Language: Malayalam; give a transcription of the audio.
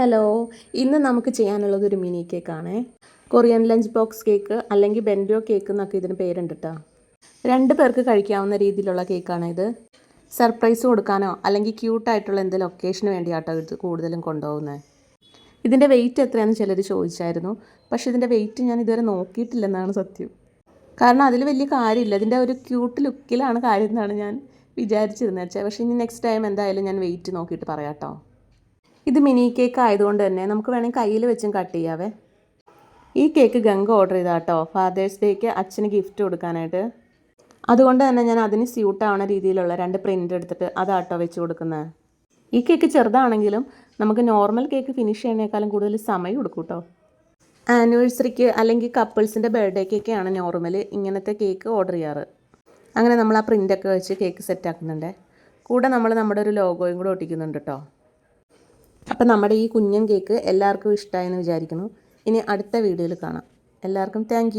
ഹലോ ഇന്ന് നമുക്ക് ചെയ്യാനുള്ളത് ഒരു മിനി കേക്കാണ്. കൊറിയൻ ലഞ്ച് ബോക്സ് കേക്ക് അല്ലെങ്കിൽ ബെൻഡോ കേക്ക് എന്നൊക്കെ ഇതിന് പേരുണ്ട് കേട്ടോ രണ്ട് പേർക്ക് കഴിക്കാവുന്ന രീതിയിലുള്ള കേക്കാണ് ഇത്. സർപ്രൈസ് കൊടുക്കാനോ അല്ലെങ്കിൽ ക്യൂട്ടായിട്ടുള്ള എന്തെങ്കിലും ഒക്കേഷന് വേണ്ടിയാട്ടോ ഇത് കൂടുതലും കൊണ്ടുപോകുന്നത് ഇതിന്റെ വെയിറ്റ് എത്രയാണെന്ന് ചിലർ ചോദിച്ചായിരുന്നു. പക്ഷേ ഇതിന്റെ വെയിറ്റ് ഞാൻ ഇതുവരെ നോക്കിയിട്ടില്ലെന്നാണ് സത്യം. കാരണം അതിൽ വലിയ കാര്യമില്ല. ഇതിന്റെ ഒരു ക്യൂട്ട് ലുക്കിലാണ് കാര്യം എന്നാണ് ഞാൻ വിചാരിച്ചിരുന്നത്. പക്ഷേ ഇനി നെക്സ്റ്റ് ടൈം എന്തായാലും ഞാൻ വെയിറ്റ് നോക്കിയിട്ട് പറയാം കേട്ടോ ഇത് മിനി കേക്ക് ആയതുകൊണ്ട് തന്നെ നമുക്ക് വേണമെങ്കിൽ കയ്യിൽ വെച്ചും കട്ട് ചെയ്യാവേ. ഈ കേക്ക് ഗംഗ ഓർഡർ ചെയ്താ കേട്ടോ ഫാദേഴ്സ് ഡേക്ക് അച്ഛന് ഗിഫ്റ്റ് കൊടുക്കാനായിട്ട്. അതുകൊണ്ട് തന്നെ ഞാൻ അതിന് സ്യൂട്ട് ആവുന്ന രീതിയിലുള്ള രണ്ട് പ്രിന്റ് എടുത്തിട്ട് അതാട്ടോ വെച്ച് കൊടുക്കുന്നത് ഈ കേക്ക് ചെറുതാണെങ്കിലും നമുക്ക് നോർമൽ കേക്ക് ഫിനിഷ് ചെയ്യുന്നതിനേക്കാളും കൂടുതൽ സമയം കൊടുക്കും കേട്ടോ ആനിവേഴ്സറിക്ക് അല്ലെങ്കിൽ കപ്പിൾസിന്റെ ബർത്ത്ഡേക്കൊക്കെയാണ് നോർമൽ ഇങ്ങനത്തെ കേക്ക് ഓർഡർ ചെയ്യാറ്. അങ്ങനെ നമ്മൾ ആ പ്രിന്റൊക്കെ വെച്ച് കേക്ക് സെറ്റാക്കുന്നുണ്ട് കൂടെ നമ്മൾ നമ്മുടെ ഒരു ലോഗോയും കൂടെ ഒട്ടിക്കുന്നുണ്ട് കേട്ടോ അപ്പം നമ്മുടെ ഈ കുഞ്ഞൻ കേക്ക് എല്ലാവർക്കും ഇഷ്ടമായെന്ന് വിചാരിക്കുന്നു. ഇനി അടുത്ത വീഡിയോയിൽ കാണാം. എല്ലാവർക്കും താങ്ക്